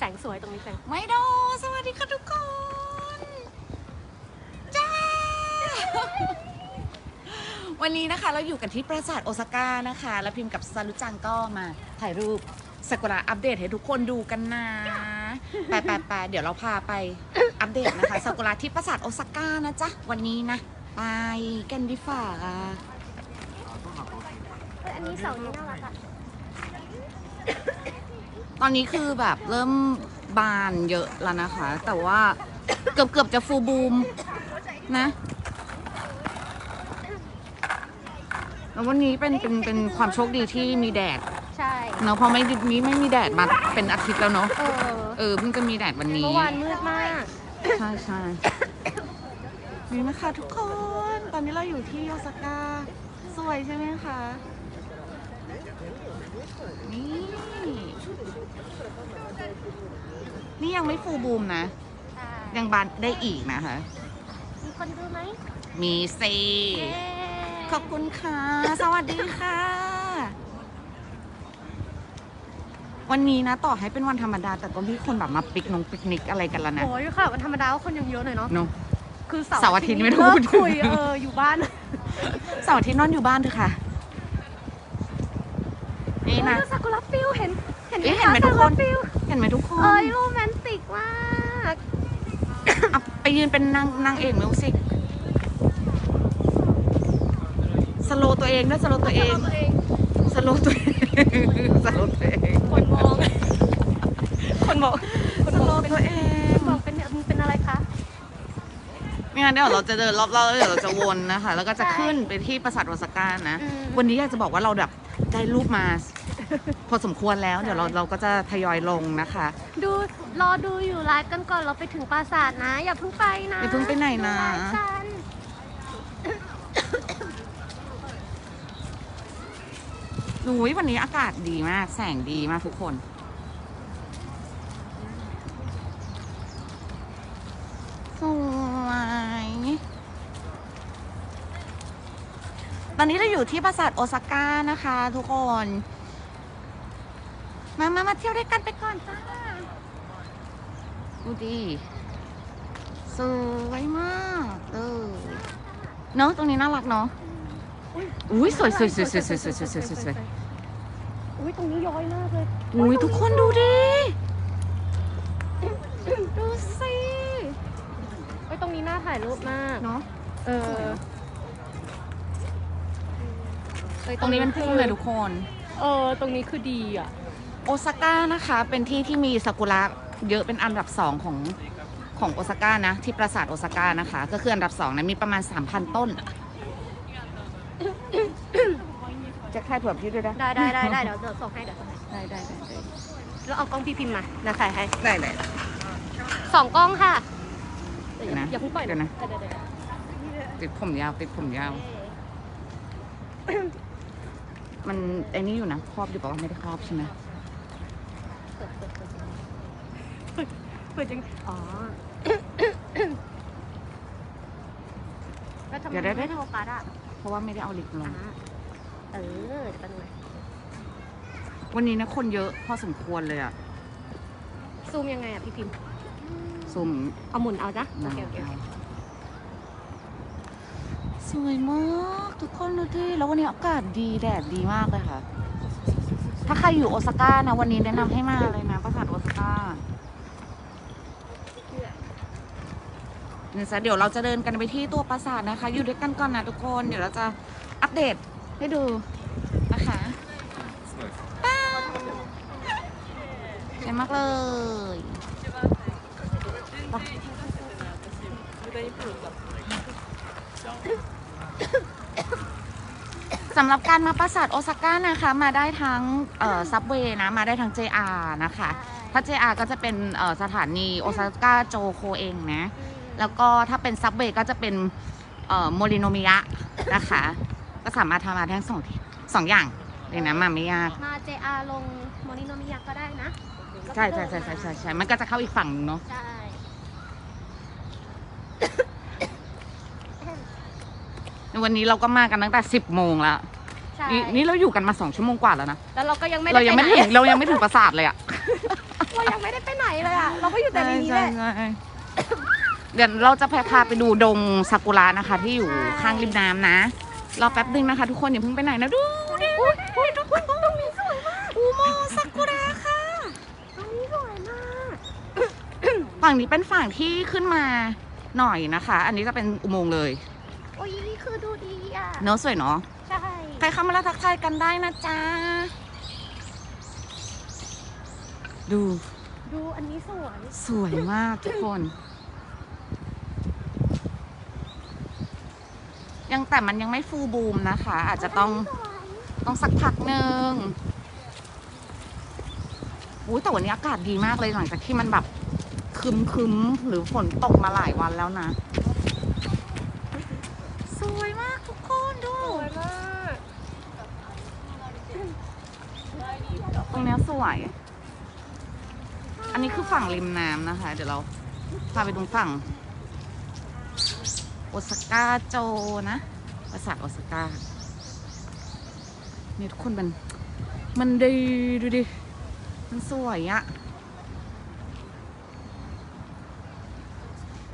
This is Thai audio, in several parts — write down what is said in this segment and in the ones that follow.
แสงสวยตรงนี้แสงไม่โดสวัสดีค่ะทุกคน จ้า วันนี้นะคะเราอยู่กันที่ปราสาทโอซาก้านะคะ แล้วพิมพ์กับซารุจังก็มาถ่ายรูปสกุระอัปเดตให้ทุกคนดูกันนะไปไปไปเดี๋ยวเราพาไปอัปเดตนะคะสกุระที่ปราสาทโอซาก้านะจ๊ะ วันนี้นะ ไปกันดีฝ่าอันนี้เสานี้น่ารักอะ ตอนนี้คือแบบเริ่มบานเยอะแล้วนะคะ แต่ว่าเกือบเกือบจะฟูลบูมนะแล้ววันนี้เป็นเป็นเป็นความโชคดีที่มีแดดใช่ เนาะเพราะไม่มีไม่มีแดดมาเป็นอาทิตย์แล้วเนาะเออ เออเพิ่งจะมีแดดวันนี้ เมื่อวานมืดมาก ใช่ใช่นี่นะคะทุกคน ตอนนี้เราอยู่ที่โอซาก้า สวยใช่ไหมคะ นี่ นี่ยังไม่ฟูลบูมนะใช่ยังบานได้อีกนะคะ มีคนดูไหม มีซีเย้ขอบคุณค่ะ สวัสดีค่ะ วันนี้นะต่อให้เป็นวันธรรมดา แต่ก็มีคนแบบมาปิกนงปิกนิกอะไรกันแล้วนะ โอ้ยค่ะวันธรรมดาก็คนยังเยอะหน่อยเนาะเนาะคือเสาร์อาทิตย์ไม่ต้องเลิกพูดถึงคุยเอออยู่บ้านเสาร์อาทิตย์นอนอยู่บ้านเถอะค่ะ นี่นะ โอ้ยซากุระฟิวเห็น เห็นเอ๊ะเห็นไหมคะทุกคนซากุระฟิวเห็นไหมทุกคน เอ้ยโรแมนติกมากอะไปยืนเป็นนางนางเอกมิวสิกสโลตัวเองด้วยสโลตัวเอง ตัวเองสโลตัวเองสโลตัวเองคนมองคนมองคนสมโลองเป็นตัวเองมองเป็นเนี่ยมึงเป็นอะไรคะ ไม่งั้นเดี๋ยวเราจะเดินรอบๆแล้วเดี๋ยวเราจะวนนะคะ แล้วก็จะขึ้นไปที่ปราสาทโอซาก้านะ อืม วันนี้อยากจะบอกว่าเราแบบได้รูปมา พอสมควรแล้วเดี๋ยวเราเราก็จะทยอยลงนะคะดูรอดูอยู่ไลฟ์กันก่อนเราไปถึงปราสาทนะ อย่าเพิ่งไปนะอย่าเพิ่งไปไหนนะดูไลฟ์กันอุ้ยวันนี้อากาศดีมาก แสงดีมากทุกคน สวย ตอนนี้เราอยู่ที่ปราสาทโอซาก้านะคะทุกคน มามามาเที่ยวด้วยกันไปก่อนจ้า ดูดิสวยมากเลยเนอะตรงนี้น่ารักเนาะ อุ้ยสวยสวยสวยสวยสวยสวยสวยสวยสวยสวยอุ้ยตรงนี้ย้อยมากเลยอุ้ยทุกคนดูดิ ดูสิไอ้ยตรงนี้น่าถ่ายรูปมาก เนาะ เออเอ้ยตรงนี้เป็นทุ่งเลยทุกคน เออ ตรงนี้คือดีอะ โอซาก้านะคะเป็นที่ที่มีซากุระเยอะเป็นอันดับสองของของโอซาก้านะ ที่ปราสาทโอซาก้านะคะ ก็คืออันดับสองนะมีประมาณ 3,000 ต้น จะค่ายถั่วพี่ด้วยนะได้ได้ได้ได้เดี๋ยวเดี๋ยวส่งให้เดี๋ยวส่งให้ได้ได้ได้ได้แล้วเอากล้องพี่พิมพ์มานะถ่ายให้ได้เลยสองกล้องค่ะเดี๋ยวนะอย่าเพิ่งปล่อยเดี๋ยวนะ เดี๋ยวเดี๋ยวเดี๋ยวติดผมยาวติดผมยาว มันไอ้นี่อยู่นะครอบอยู่ปะว่าไม่ได้ครอบใช่ไหม เปิดจัง อ๋อ แล้วทำไมไม่โฟกัสอะเพราะว่าไม่ได้เอาลิปลง อ่าเออเดี๋ยวแป๊บนึงนะวันนี้นะคนเยอะพอสมควรเลยอะซูมยังไงอะพี่พิมพ์ซุ่มเอาหมุนเอาจ้ะโอเคโอเคสวยมากทุกคนดูดิแล้ววันนี้อากาศดีแดดดีมากเลยค่ะ ถ้าใครอยู่โอซาก้านะวันนี้แนะนำให้มาเลยนะปราสาทโอซาก้าเนี่ยจ้ะเดี๋ยวเราจะเดินกันไปที่ตัวปราสาทนะคะ อยู่ด้วยกันก่อนนะทุกคน เดี๋ยวเราจะอัปเดตให้ดูนะคะป้าสวยมากเลยสำหรับการมาปราสาทโอซาก้านะคะ มาได้ทั้งซับเวย์นะ มาได้ทั้ง JR นะคะ ถ้า JR ก็จะเป็นเอ่อสถานีโอซาก้าโจโคเองนะ แล้วก็ถ้าเป็นซับเวย์ก็จะเป็นโมริโนมิยะนะคะ ก็สามารถทำมาได้ทั้งสองที่สองอย่างเลยนะมาไม่ยากมา JR ลงโมนิโนมิยะก็ได้นะใช่ใช่ใช่ใช่ใช่ใช่มันก็จะเข้าอีกฝั่งหนึงเนาะใช่วันนี้เราก็มากันตั้งแต่10โมงแล้วใช่นี่นี่เราอยู่กันมา2ชั่วโมงกว่าแล้วนะแล้วเราก็ยังไม่เราได้ยังไปไม่ไหนถึงเรายังไม่ถึงปราสาทเลยอะเรายังไม่ได้ไปไหนเราก็อยู่แต่ในนี้แหละใช่ใช่ เดี๋ยวเราจะพาไปดูดงซากุระนะคะ ที่อยู่ข้างริมน้ำนะ รอแป๊บนึงนะคะ ทุกคนอย่าเพิ่งไปไหนนะดูดิทุกคนตรงนี้สวยมากอุโมงค์ซากุระค่ะตรงนี้สวยมากฝั่งนี้เป็นฝั่งที่ขึ้นมาหน่อยนะคะ อันนี้จะเป็นอุโมงค์เลยโอ้ยคือดูดีอะเนอะสวยเนาะใช่ใครเข้ามาแล้วทักทายกันได้นะจ๊ะดู ดูอันนี้สวย สวยมากทุกคน ยังแต่มันยังไม่ฟูบูมนะคะ อาจจะต้องต้องสักพักหนึ่งอุ้ยแต่วันนี้อากาศดีมากเลยหลังจากที่มันแบบคึมคึมหรือฝนตกมาหลายวันแล้วนะ สวยมากทุกคนดู สวยมากตรงเนี้ยสวย อันนี้คือฝั่งริมน้ำนะคะ เดี๋ยวเราพาไปดูฝั่ง โอซาก้าโจนะปราสาทโอซาก้านี่ทุกคนมัน มันดีดูดิ มันสวยอะ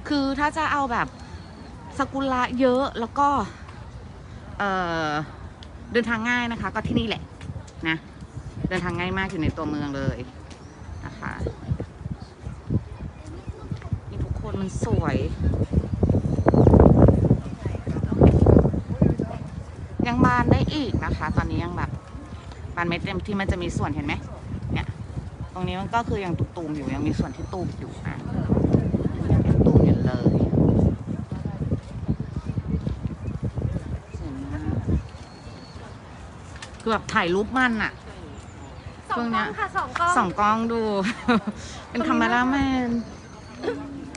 คือถ้าจะเอาแบบสกุระเยอะแล้วก็ เอ่อ เดินทางง่ายนะคะ ก็ที่นี่แหละนะ เดินทางง่ายมากอยู่ในตัวเมืองเลยนะคะนี่ทุกคนมันสวย ยังบานได้อีกนะคะ ตอนนี้ยังแบบบานไม่เต็มที่มันจะมีส่วนเห็นไหมเนี่ย ตรงนี้มันก็คือยังตุ่มๆอยู่ยังมีส่วนที่ตุ่มอยู่นะยังเป็นตุ่มอยู่เลยสวยมากคือแบบถ่ายรูปมันอะสองช่วงกเนี้ล้อยงค่ะสองกล้องส่องกล้องดู เป็นคาเมราแมน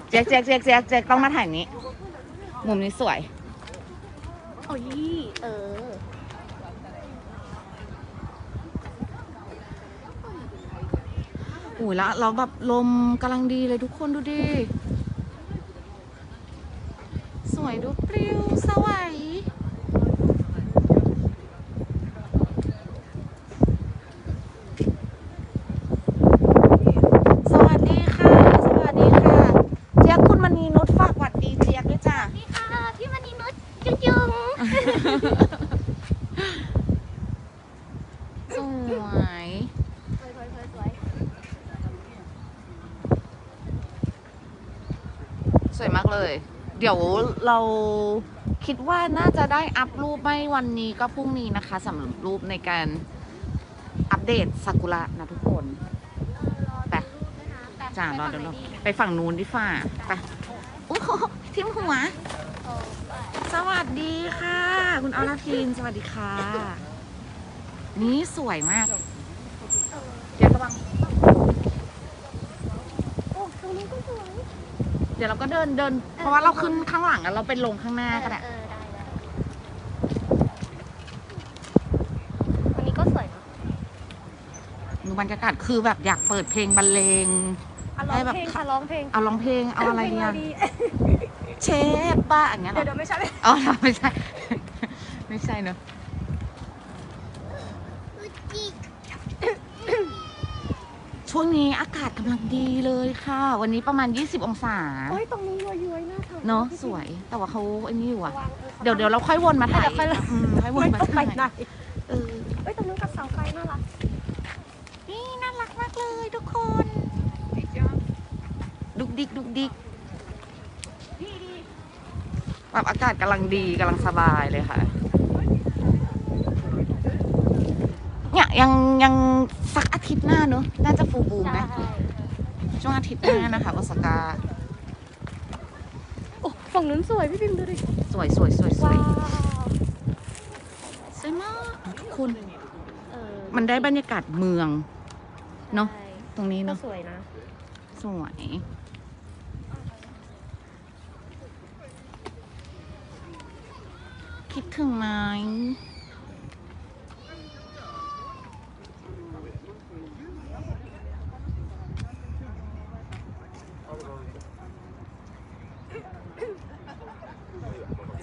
แจ็คแจ็คแจ็คแจ็คแจ็คต้องมาถ่ายนี้ มุมนี้สวย โอ้ยเออ อุ้ยแล้วเราแบบลมกำลังดีเลยทุกคนดูดิ สวยดูปลิวสวัยสวัสดีค่ะ สวัสดีค่ะ เจี๊ยบคุณมณีนุชฝากหวัดดีเจี๊ยบด้วยจ้ะ นี่ค่ะ พี่มณีนุชจุ๊จุ๊ง สวย สวยสวยสวยสวย สวยมากเลย เดี๋ยวเราคิดว่าน่าจะได้อัพรูปไม่วันนี้ก็พรุ่งนี้นะคะสำหรับรูปในการอัปเดตซากุระนะทุกคน ไป จ้ารอเดี๋ยวเราไปฝั่งนู้นดีฝ่าไปโอ้โหทิมหัว สวัสดีค่ะ คุณอรทิน สวัสดีค่ะ นี่สวยมาก เดี๋ยวระวัง โอ้ตรงนี้ก็สวย เดี๋ยวเราก็เดินเดิน เพราะว่าเราขึ้นข้างหลังอะเราไปลงข้างหน้าก็ได้ เออได้ได้วันนี้ก็สวยเนาะดูบรรยากาศคือแบบอยากเปิดเพลงบรรเลง อะร้ให้องแบบเพลงค่ะร้องเพลงเอาร้องเพลงเอาอะไรพลงเนี่ยดีเชฟบ้าอย่างเงี้ยเหรเดี๋ยวอเดี๋ยวไม่ใช่ อ๋อเหรอไม่ใช่ ไม่ใช่เนอะ ช่วงนี้อากาศกำลังดีเลยค่ะ วันนี้ประมาณ 20 องศาโอ้ยตรงนี้ย้อยๆน่าทำเนอะสวยแต่ว่าเขาไอ้นี่อยู่อะวางออเดี๋ยวเดี๋ยวเราค่อยวนมาถ่ายเดี๋ยวค่อยอืมค่อยวนไม่มาต้องไปถ่ายไหนเออเอ้ยตรงนู้นกับเสาไฟน่ารักนี่น่ารักมากเลยทุกคนดุกดิกดุกดิกดีดีแบบอากาศกำลังดีกำลังสบายเลยค่ะ เนี่ ยยังยังสักอาทิตย์หน้าเนอะน่าจะฟูลบูมใช่นะ ช่วงอาทิตย์หน้านะคะโอซาก้าโอ้ฝั่งนู้นสวยพี่พิมดูดิสวยสวยสวยสวว้ายวสวยมากทุกคน เออมันได้บรรยากาศเมือง เนอะ ใช่ตรงนี้ก็เนาะสวยนะ สวย คิดถึงไหม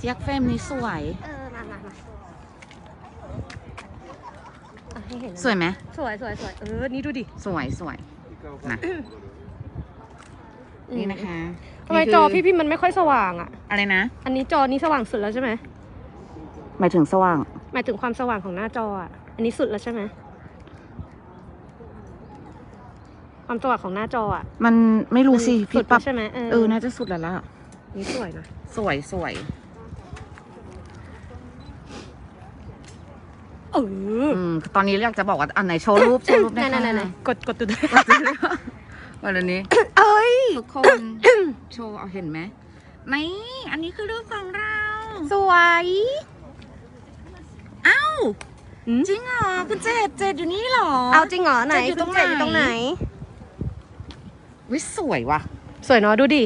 ยกเฟรมนี้สวย เออมามามาอะให้เห็นนะสวยไหมสวยสวยสวยเออ นี่ดูดิ สวยสวยนะนี่นะคะทำไมนี่คืจอพี่พิมพ์มันไม่ค่อยสว่างอะ อะไรนะ อันนี้จอนี้สว่างสุดแล้วใช่ไหมหมายถึงสว่าง หมายถึงความสว่างของหน้าจออะ อันนี้สุดแล้วใช่ไหมความสว่างของหน้าจออะมันไม่รู้สิมันสุพี่ดปรับแล้วใช่ไหมเออเออน่าจะสุดแล้วล่ะ นี่สวยนะ สวยสวย เอออืมตอนนี้อยากจะบอกว่าอันไหนโชว์รูปโชว์รูปไหนได้ไหนไหนค่ะกดกดดูด้วยวันนี้เอ้ยทุกคนโชว์เอาเห็นไหมนี่อันนี้คือรูปของเรา สวยเอ้าอืมจริงเหรอคุณเจดเจดอยู่นี่เหรอ เอาจริงเหรอไหนจะอยู่ตรงคุณเจดอยู่ไหนตรงไหนวิสวยว่ะ สวยเนาะดูดิ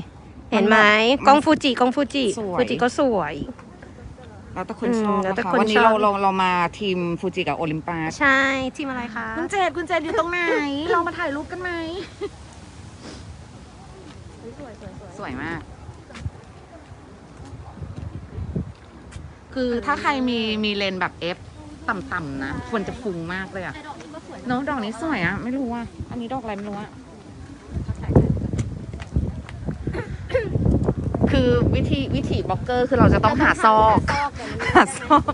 เห็นไหมมันกล้องฟูจิกล้องฟูจิสวยฟูจิก็สวย แล้วแต่คนอืมชอบแล้วแต่นะคะคนวันนี้ชอบ เราเราเรามาทีมฟูจิกับโอลิมปัสใช่ทีมอะไรคะ คุณเจดคุณเจดอยู่ตรงไหน เรามาถ่ายรูปกันไหมสวยสวยสวยสวยมาก คือถ้าใครมีมีเลนส์แบบ F ต่ำๆนะ ควรจะฟุ้งมากเลยอะแต่ดอกนี้ก็สวยน้องดอกนี้สวยอะไม่รู้ว่าอันนี้ดอกอะไรไม่รู้อะ คือวิธีวิธีบล็อกเกอร์คือเราจะต้องหาซอกซอกแต่มันไม่หาซอก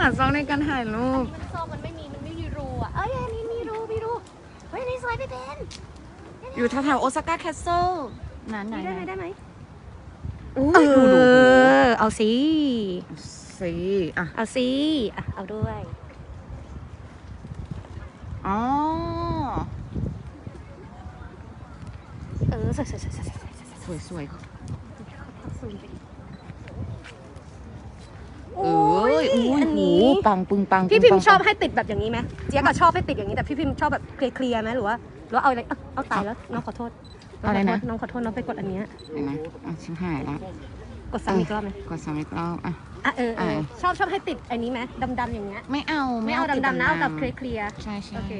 หาซอกในการถ่ายรูป มันซอกมันไม่มี มันไม่มีรูอะ เอ้ยอันนี้มีรูมีรู เฮ้ยอันนี่สวยพี่เบนอยู่แถวๆโอซาก้าแคสเซิลนั้นไหนได้ไหมได้ไหมอุ้เอยดูดูอเอาสิสิอะเอาสิอะเอาด้วย อ๋อ เออสวยสวยสวยสวยสวย ซูมไปดิเอ้ยอุ้ยอันหูนี้ปังปึงปังพี่พิมปึงพ์ปังชอบให้ติดแบบอย่างนี้ไหมเจี๊ยบอะชอบให้ติดอย่างนี้แต่พี่พิมพ์ชอบแบบเคลียร์ๆไหมหรือว่าหรือว่าเอาอะไรเอาเอาตายแล้วน้องขอโทษน้องขอะไรโทนะษน้องขอโทษน้องไปกดอันเนี้ยเห็นไหมอะชิมหายแล้วกดซ้ำอีกรอบไหมกดซ้ำอีกรอบอะ อะเออเอออะชอบชอบให้ติดอันนี้ไหมดำๆอย่างเงี้ยไม่เอาไม่เอาติดำๆนะเอาแบบๆเคลียร์ใช่ๆใช่โอเค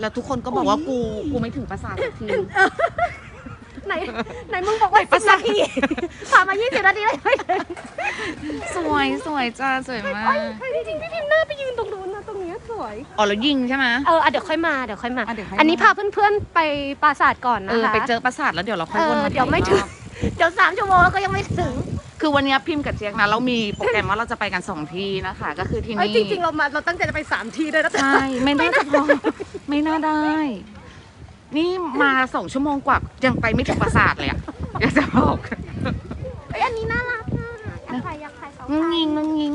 แล้วทุกคนก็บอกว่ากู กูไม่ถึงประสาทสักที ไหนไหนมึงบอกว่าสิบนาทีผ่านมา20นาทีเลยเฮ้ยสวยสวยจ้าสวยมาก เฮ้ยจริงๆพี่พิมพ์หน้าไปยืนตรงนู้นนะตรงเนี้ยสวย อ๋อแล้วยิงใช่ไหม เอออะเดี๋ยวค่อยมาเดี๋ยวค่อยมา อะเดี๋ยวค่อยมา อันนี้พาเพื่อนๆไปปราสาทก่อนเอนะคะอไปเจอประสาทแล้วเดี๋ยวเราค่อยเอวนอมาเดี๋ยวไม่ถึง เดี๋ยวสามชั่วโมงแล้วก็ยังไม่ถึงคือวันนี้พิมพ์กับเจี๊ยกนะเรามีโปรแกรมว่าเราจะไปกันสองที่นะคะ ก็คือที่เอ้ยนี่จริงๆเรามาเราตั้งใจจะไปสามทีเลยนะใช่ไม่น่าจะพอไม่น่าได้ นี่มาสองชั่วโมงกว่ายังไปไม่ถึงปราสาทเลยอะอยากจะบอกเอ้ยอันนี้น่ารักอะอยากถ่ายอยากถ่ายสองงุ้งยิงงุ้งยิง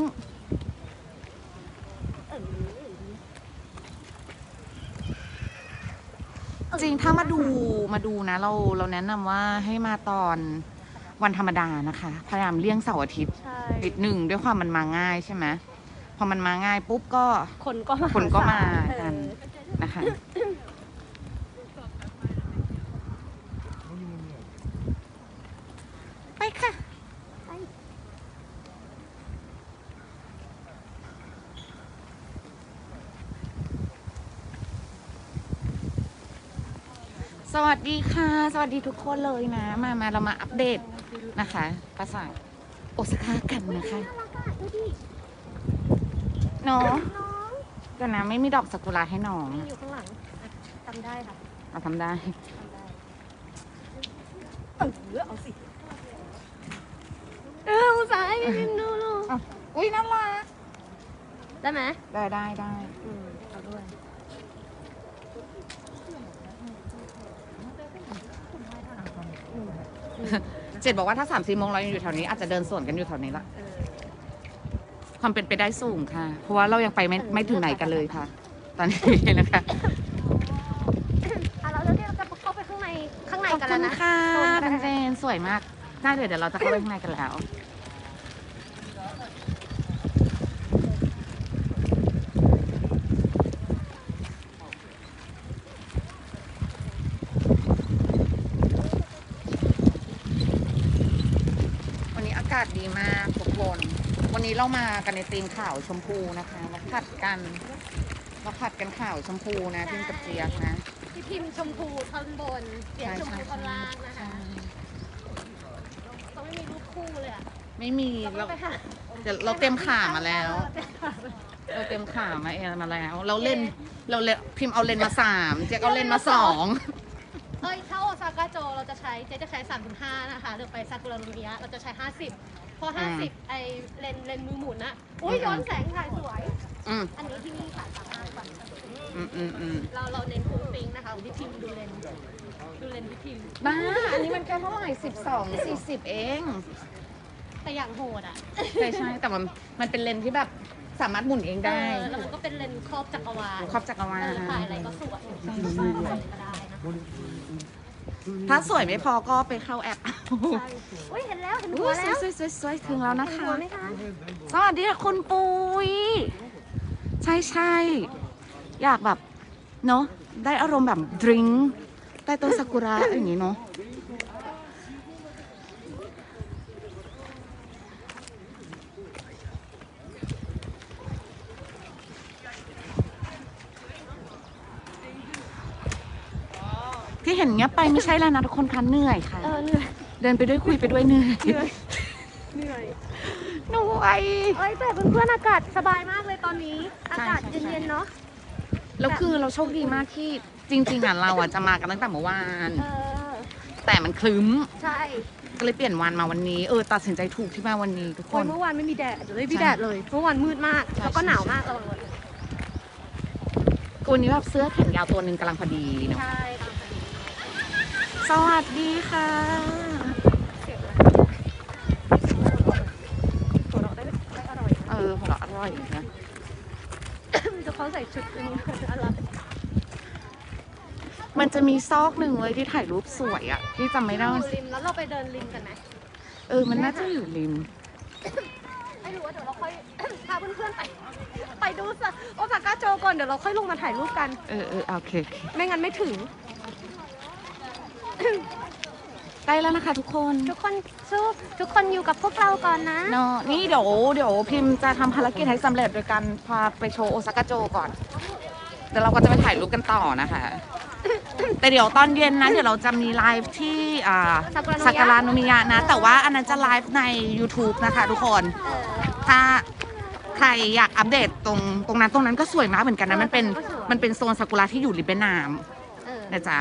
จริงถ้ามาดูมาดูนะ เราเราแนะนำว่าให้มาตอนวันธรรมดานะคะ พยายามเลี่ยงเสาร์อาทิตย์ใช่นิดหนึ่งด้วยความมันมาง่ายใช่ไหมพอมันมาง่ายปุ๊บก็คนก็มาคนก็มากันเออนะคะ สวัสดีค่ะ สวัสดีทุกคนเลยนะ มามาเรามาอัปเดตนะคะภาษาโอซาก้ากันนะคะน่ารักอะดูดิเนาะน้องแต่นะไม่มีดอกซากุระให้น้องมีอยู่ข้างหลังอะจำได้ค่ะเราทำได้จำได้เออเอาสิเอออุตส่าห์ให้พี่พิมพ์ดูลูกอุ้ยน่ารักได้ไหมได้ได้ได้อืมเอาด้วย เจ็ดบอกว่าถ้าสามสี่โมงเรายังอยู่แถวนี้อาจจะเดินสวนกันอยู่แถวนี้ละเออความเป็นไปได้สูงค่ะ เพราะว่าเรายังไปไม่ไม่ถึงไหนกันเลยค่ะ ตอนนี้นะคะอะเราเดี๋ยวเราจะเข้าไปข้างในข้างในขอบกันคุแล้วณนะค่ะโซนกัเป็นนเจนสวยมากได้เลยเดี๋ยวเราจะเข้าไปข้างในกันแล้ว วันนี้อากาศดีมากทุกคน วันนี้ เรามากันในธีมขาวชมพูนะคะเราผัดกันเราผัดกันขาวชมพูนะพิมกับเจี๊ยบนะพี่พิมพ์ชมพูท่อนบนเสียงชมพูท่อนล่างนะคะใช่เขาไม่มีรูปคู่เลยอะไม่มีเราเราไปหาเดี๋ยวเราเตรียมข่ามาแล้วเออไปหาเราเตรียมขามาเองมาแล้ว เราเล่นเราเล่นพิมพ์เอาเลนมาสามเจ๊ก็เอาเลนมาสองเอ้ยถ้าโอซาก้าโจเราจะใช้เจ๊จะใช้3ามถึงห้านะคะหรือไปซากุระลุมิยะเราจะใช้ 50 เพราะ50ไอเลนเลนมือหมุนอะอุ้ยย้อนแสงถ่ายสวย อืมอันนี้ที่นี่ขายสามห้ากว่าอืมอืมอืมเราเราเน้นฟุ้งฟิ้งนะคะพี่พิมดูเลนดูเลนพี่พิมบ้า อันนี้มันแค่เท่าไหร่สิบสองสี่สิบเอง แต่อย่างโหดอะใช่ใช่แต่มันมันเป็นเลนที่แบบสามารถหมุนเองได้ เออแล้วมันก็เป็นเลนครอบจักรวาลครอบจักรวาล เออถ่ายอะไรก็สวยถ่ายอะไรก็ได้นะคะ ถ้าสวยไม่พอก็ไปเข้าแอปใช่อุ้ยเห็นแล้วเห็นอุ๊หัวยแล้วสวยสวยสวยถึงแล้วนะเห็นคะหัวไหมคะ สวัสดีค่ะคุณปุยใช่ใช่อยากแบบเนอะได้อารมณ์แบบดริงก์ใต้ต้นซากุระอย่างนี้เนาะ เห็นเงี้ยบไปไม่ใช่แล้วนะทุกคนคะเหนื่อยค่ะ เออเหนื่อยเดินไปด้วยคุยไปด้วยเหนื่อยเหนื่อยเหนื่อยเหนื่อยเอ้ยแต่เพื่อนๆอากาศสบายมากเลยตอนนี้ อาใช่กาศใช่ใช่เย็นๆเนาะแล้วคือเราโชคดีมากที่จริง ๆอะเราอะจะมากันตั้งแต่เมื่อวาน เออแต่มันคลึ้มใช่ก็เลยเปลี่ยนวันมาวันนี้เออตัดสินใจถูกที่มาวันนี้ทุกคโอ้ยน เมื่อวานไม่มีแดดเดี๋ยวไม่มีใช่แดดเลยเมื่อวานมืดมาก ใช่แล้วก็ใช่ หนาวมากระวังเลยวันนี้แบบเสื้อแขนยาวตัวหนึ่งกำลังพอดีเนาะ ใช่ สวัสดีค่ะเสียงอะไรหัวเราะได้ได้อร่อยเออหัวเราะอร่อยนะจะเขาใส่ชุดอันนี้อะไรมันจะมีซอกหนึ่งเลยที่ถ่ายรูปสวยอะที่จำไม่ได้อว่ายู่ริมแล้วเราไปเดินริมกันไหมเออ มันน่าจะอยู่ริม ไม่รู้ว่าเดี๋ยวเราค่อย พาเพื่อนๆไป ไปดูสะโอซาก้าโจก่อนเดี๋ยวเราค่อยลงมาถ่ายรูปกัน เออเออโอเคโอเคไม่งั้นไม่ถึง ใกล้แล้วนะคะทุกคนทุกคนสู้ทุกคนอยู่กับพวกเราก่อนนะ เนาะนี่เดี๋ยวเดี๋ยวพิมพ์จะทำภารกิจให้สำเร็จโดยการพาไปโชว์โอซาก้าโจก่อนเดี๋ยวเราก็จะไปถ่ายรูปกันต่อนะคะ แต่เดี๋ยวตอนเย็นนะเดี๋ยวเราจะมีไลฟ์ที่อ่า Sakura no Miya สักการานุมิยะนะ แต่ว่าอันนั้นจะไลฟ์ใน YouTube นะคะทุกคน เออ ถ้าใครอยากอัปเดตตรงตรงนั้นตรงนั้นก็สวยมากเหมือนกันนะ มันเป็นก็สวย มันเป็นโซนซากุระที่อยู่ริมแม่น้เออำนะจ๊ะ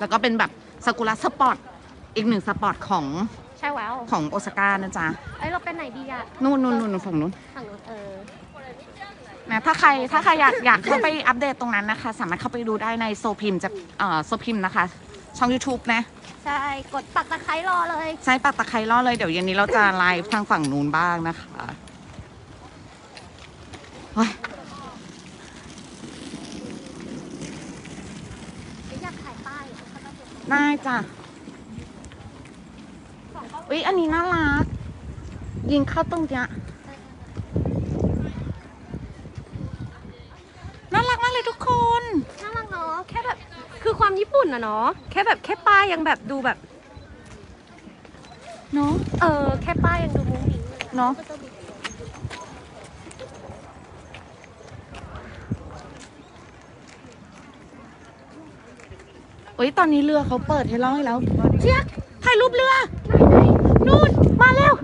แล้วก็เป็นแบบ ซากุระสปอร์ตอีกหนึ่งสปอร์ตของใช่แล้วของโอซาก้านะจ๊ะเอ้ยเราเป็นไหนดีอะนู่นนู่นนู่นฝั่งนู้นฝั่งนู้นเออนะถ้าใครถ้าใครอยากอยากเข้าไปอัปเดตตรงนั้นนะคะ สามารถเข้าไปดูได้ในโซพิมจะเอ่อโซพิมนะคะ ช่อง YouTube นะ ใช่ กดปักตะไคร้รอเลย ใช้ปักตะไคร้ล่อเลย เดี๋ยวเย็นนี้เราจะไลฟ์ทางฝั่งนู้นบ้างนะคะเฮ้ย อยากถ่ายป้ายอะ ได้จ้ะอุ๊ยอันนี้น่ารัก ยิงเข้าตรงเนี้ยน่ารักมากเลยทุกคน น่ารักเนาะแค่แบบคือความญี่ปุ่นอะเนาะแค่แบบแค่ป้ายยังแบบดูแบบ เนาะเออแค่ป้ายยังดูมุ้งมิ้งเลยเนาะเอ้ยตอนนี้เรือเขาเปิดให้เราให้แล้วเชียกถ่ายรูปเรือนู่นมาเร็ว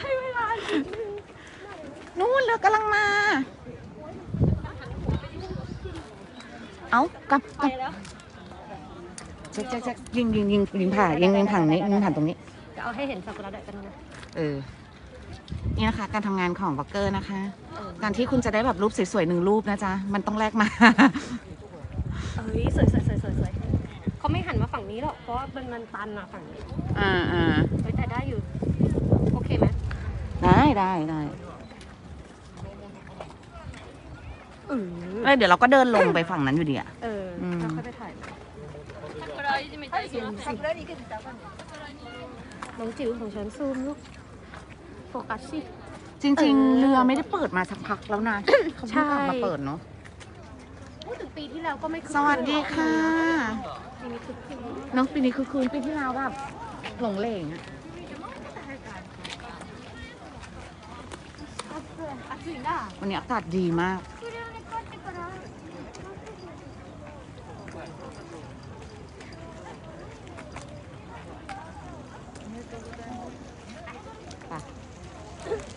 ให้เวลานิดนึงนู่นเรือกำลังมา เอากลับไปกลับแล้วเช็คเช็คเช็คยิงยิงยิงยิงผ่ายิงยิงผ่านนี้ยิงผ่านตรงนี้ จะเอาให้เห็นซากุระได้กันนะ เออ นี่นะคะ การทำงานของบล็อกเกอร์นะคะเออการที่คุณจะได้แบบรูปสวยๆหนึ่งรูปนะจ๊ะ มันต้องแลกมา เอ้ยสวยสวยสวยสวยสวยเขาไม่หันมาฝั่งนี้หรอก เพราะว่ามันมันตันอะฝั่งนี้อ่าอ่าเฮ้ยแต่ได้อยู่ โอเคไหมได้ได้ได้เออแล้วเดี๋ยวเราก็เดินลงไปฝั่งนั้นอยู่ดีอะเอออืมเราค่อยไปถ่ายน้องจิ๋วของฉันซูมลูกโฟ กัสสิ จริงๆเรือไม่ได้เปิดมาสักพักแล้วนะเขาเพิ่งกลับมาเปิดเนาะพูดถึงปีที่แล้วก็ไม่คึกสวัสดีค่ะน้คึกคืนน้องปีนี้คือคืนปีที่แล้วแบบหลงเหลงอะวันนี้อากาศดีมาก ไป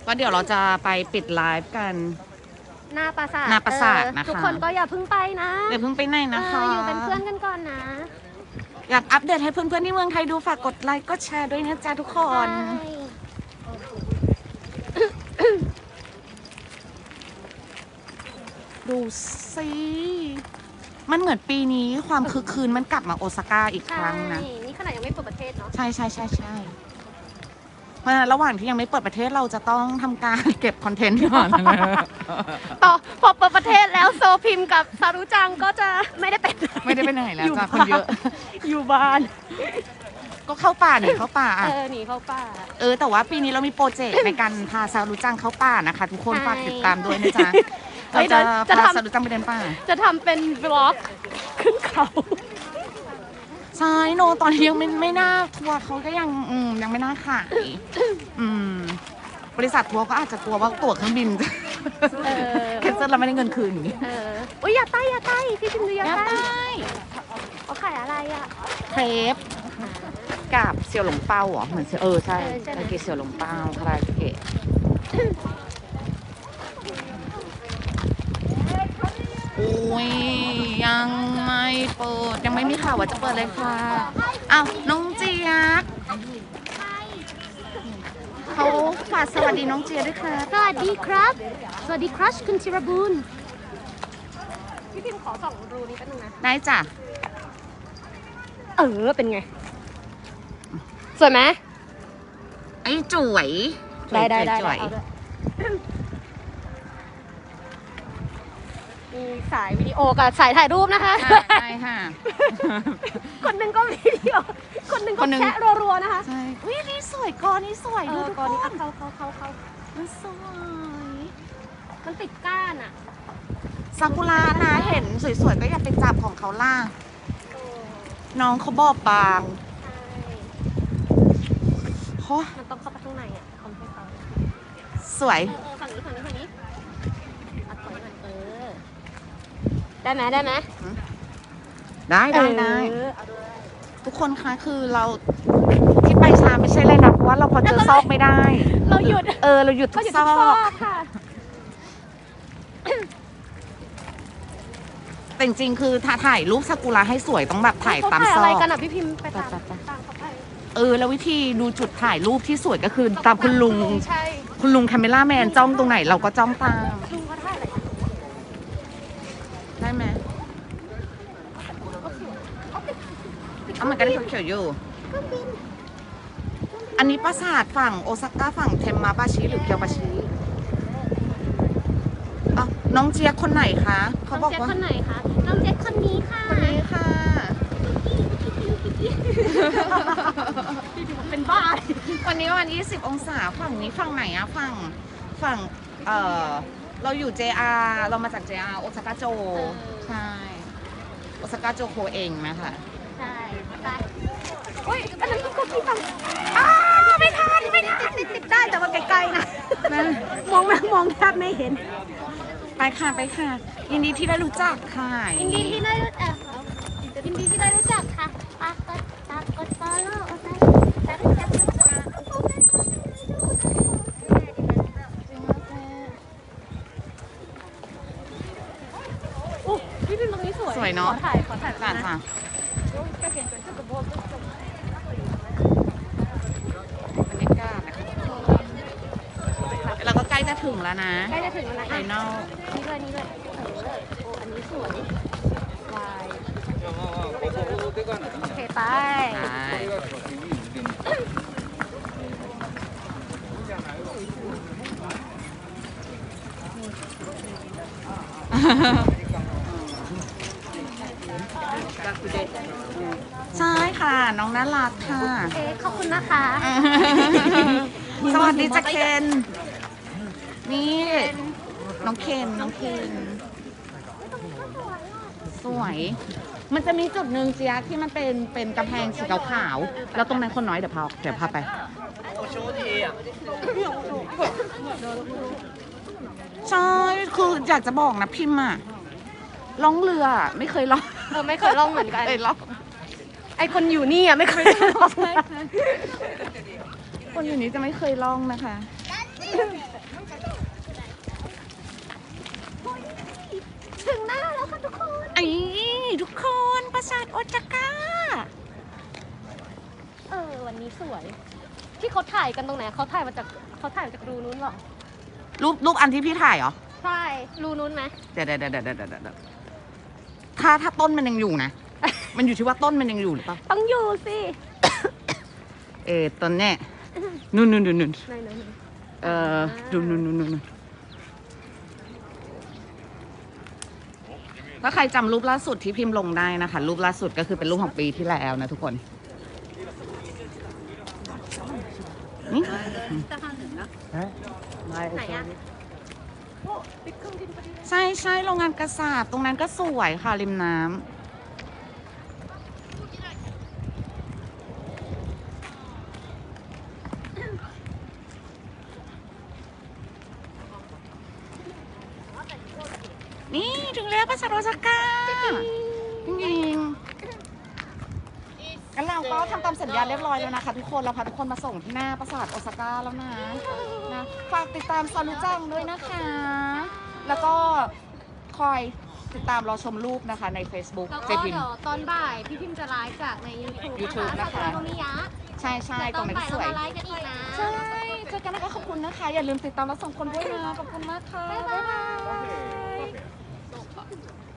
ก็เดี๋ยวเราจะไปปิดไลฟ์กัน หน้าปราสาทหน้าปราสาทเออนะคะ ทุกคนก็อย่าเพิ่งไปนะเดี๋ยวเพิ่งไปไหนนะคะ เอออยู่เป็นเพื่อนกันก่อนนะ อยากอัปเดตให้เพื่อนๆที่เมืองไทยดูฝากกดไลค์กดแชร์ด้วยนะจ๊ะทุกคน ใช่ดูสิมันเหมือนปีนี้ความคึกคืนมันกลับมาโอซาก้าอีกครั้งนะ ใช่นี่ขนาดยังไม่เปิดประเทศเนาะ ใช่ใช่ใช่ใช่ เพราะฉะนั้นระหว่างที่ยังไม่เปิดประเทศเราจะต้องทำการเก็บคอนเทนต์ก่อนต่อพอเปิดประเทศแล้วโซพิมกับซารุจังก็จะไม่ได้เป็นไม่ได้ไปไหนแล้วอยู่จ้ะบ้านคนเยอะ อยู่บ้านก็เข้าป่าหนีเข้าป่าเออะ อหนีเข้าป่า เออแต่ว่าปีนี้เรามีโปรเจกต์ ในการพาซารุจังเข้าป่านะคะ ทุกคนใช่ฝากติดตามด้วยนะจ๊ะเฮ้เรายจะเดี๋ยวจะพาทำ ซารุจังไปเดินป่า จะทำเป็นบล็อกขึ้นเขา ใช่โนตอนนี้ยังไม่ไม่น่าทัวร์เขาก็ยังอืมยังไม่น่าขายอืมบริษัททัวร์ก็อาจจะกลัวว่าตั๋วเครื่องบินเออ แคนเซิลแล้วไม่ได้เงินคืนอย่างนี้เอออุ้ยอย่าใต้อย่าใต้พี่พิมดูอย่าแล้วใต้ใต้เขาขายอะไรอะ เครปกับเสี่ยวหลงเปาเหรอเหมือนเสี่ยวเออใช่เออใช่ไหม คาราเกะเสี่ยวหลงเปาคาราเกะ อ้ยยังไม่เปิดยังไม่มีข่าวว่าจะเปิดเลยค่ะอ้าวน้องเจี๊ยบเขาฝากสวัสดีน้องเจี๊ยบด้วยค่ะสวัสดีครับ สวัสดีครัชคุณธีรบุญพี่พิมขอส่องรูนี้แป๊บนึงนะได้จ้ะเออเป็นไง สวยไหมไอ้จุ๋ยได้ได้ได้ จุ๋ย เอาด้วย มีสายวิดีโอกับสายถ่ายรูปนะคะใช่ใช่ค่ะ คนหนึ่งก็วิดีโอคนหนึ่งก็คนหนึ่ง แชะรัวๆนะคะใช่ วินี่สวยกอนี่สวยเอดูอทุกก่อนนี้คอะนเขาเขาเขาเขามันสวยมันติดก้านอะซากุระนะเห็นสวยๆก็อย่าไปจับของเขาล่าเออน้องเขาบอบบางใช่โอ้มันต้องเข้าไปข้างในอะคอมเพรสเซอร์สวย เออเออฝั่งนี้ฝั่งนี้ฝั่งนี้อัดถอยหน่อยเออ ได้ไหมได้ไหมได้ได้ได้เออเอาด้วยทุกคนคะคือเราที่ไปช้าไม่ใช่เลยนะเพราะว่าเราพอเจอซอกไม่ได้ เราหยุดเออเราหยุดทุเรากหยุดซทุกอซอกกค่ะ แต่จริงๆคือถ้าถ่ายรูปซากุระให้สวยต้องแบบถ่ายเขาตามถ่ายซอะไรอกกันอะพี่พิมพ์ไปตามไปไปไป ตามเขาไปเออแล้ววิธีดูจุดถ่ายรูปที่สวยก็คือตามคุณลุง ใช่ คุณลุงแคมเมล่าแมนจ้องตรงไหนเราก็จ้องตาม ลุงเขาถ่ายอะไรกัน ได้ไหม เอามันก็ได้เขียวๆอยู่อันนี้ปราสาทฝั่งโอซาก้าฝั่งเทมมาบาชิหรือเกียวบาชิอะน้องเจี๊ยบคนไหนคะเขาน้องบอกเจ๊ว่าคนไหนคะ น้องเจ๊คนนี้ค่ะคนนี้ค่ะพี่พิมพ์เป็นบ้าวันนี้วัน20 องศาฝั่งนี้ฝั่งไหนอะฝั่งฝั่งเออเราอยู่ JR เรามาจาก JR โอซาก้าโจ ใช่ โอซาก้าโจโคเองนะคะ ใช่ไปโอ้ยอันนั้นก็พี่ตังอ้าไม่ทันไม่ทันติดติได้แต่ว่าไกลๆนะมองไม่มองแทบไม่เห็น ไปค่ะไปค่ะ ยินดีที่ได้รู้จักค่ะยินดีที่ได้รู้จักค่ะยินดีที่ได้รู้จักค่ะปากกดปากกด follow เอาไปแต่รู้จักโอ้พี่พิมพ์ตรงนี้สวย สวยเนาะ ขอถ่ายขอถ่าย จ้าจ้าบรรยากาศนะคะเราก็ใกล้จะถึงแล้วนะ ใกล้จะถึงแล้วนะ ไฟ อะ นอล นี่ด้วยนี่ด้วยเออโอ้อันนี้สวยวายโอเคไป ใช่ค่ะ น้องน่ารักค่ะโอเคขอบคุณนะคะ สวัสดีจ้ะเคน นี่ น้องเคนน้องเคนสวย มันจะมีจุดหนึ่งเจียที่มันเป็นเป็นกำแพงสีขาวๆแล้วตรงนั้นคนน้อยเดี๋ยวพาเดี๋ยวพาไป ใช่คืออยากจะบอกนะพิมพ์อะล่องเรือไม่เคยล่องเออไม่เคยล่องเหมือนกันไคยล่องไอคนอยู่นี่อะไม่เคยล่องคนอยู่นี้จะไม่เคยล่องนะคะ ถึงหน้าแล้วค่ะทุกคน ไอ้ทุกคนปราสาทโอจาก้า เออวันนี้สวย ที่เขาถ่ายกันตรงไหนเขาถ่ายมาจากเขาถ่ายมาจากรูนู้นหรอ รูปรูปอันที่พี่ถ่ายเหรอ ใช่รูนู้นไหมเดี๋ยวเดี๋ยวเดี๋ยวเดี๋ยวเดี๋ยวเดี๋ยวถ้าถ้าต้นมันยังอยู่นะ มันอยู่ที่ว่าต้นมันยังอยู่หรือเปล่า ต้องอยู่สิเออต้นเนี่ยนู่นนู่นนู่นนู่นไหนไหนไหนเออดูนู่นนู่นนู่นนู่นถ้าใครจำรูปล่าสุดที่พิมพ์ลงได้นะคะ รูปล่าสุดก็คือเป็นรูปของปีที่แล้วนะทุกคน นี่จะทำถึงนะ Eh? Nej, ไหนอะโอ้ปิดเครื่องบินพอดีเลยใช่ใช่โรงงานกระสาบตรงนั้นก็สวยค่ะริมน้ำนี่ ถึงแล้วปราสาทโอซาก้าจริงๆงั้นเราก็ทำตาม สัญญาเรียบร้อยแล้วนะคะทุกคนเราพาทุกคนมาส่งที่หน้าปราสาทโอซาก้าแล้วนะนะฝากติดตามซารุจังด้วยนะคะ แล้วก็คอยติดตามรอชมรูปนะคะใน Facebook แล้วเจก็พิม เดี๋ยวตอนบ่ายพี่พิมพ์จะไลฟ์จากใน YouTube YouTube นะคะซากุระโนมิยะใช่ใช่ตรงนั้นสวยเดี๋ยวตอนบ่ายเรามาไลฟ์กันอีกนะใช่เจอกันนะคะขอบคุณนะคะ อย่าลืมติดตามเราสองคนด้วยนะ ขอบคุณมากค่ะ บ๊ายบาย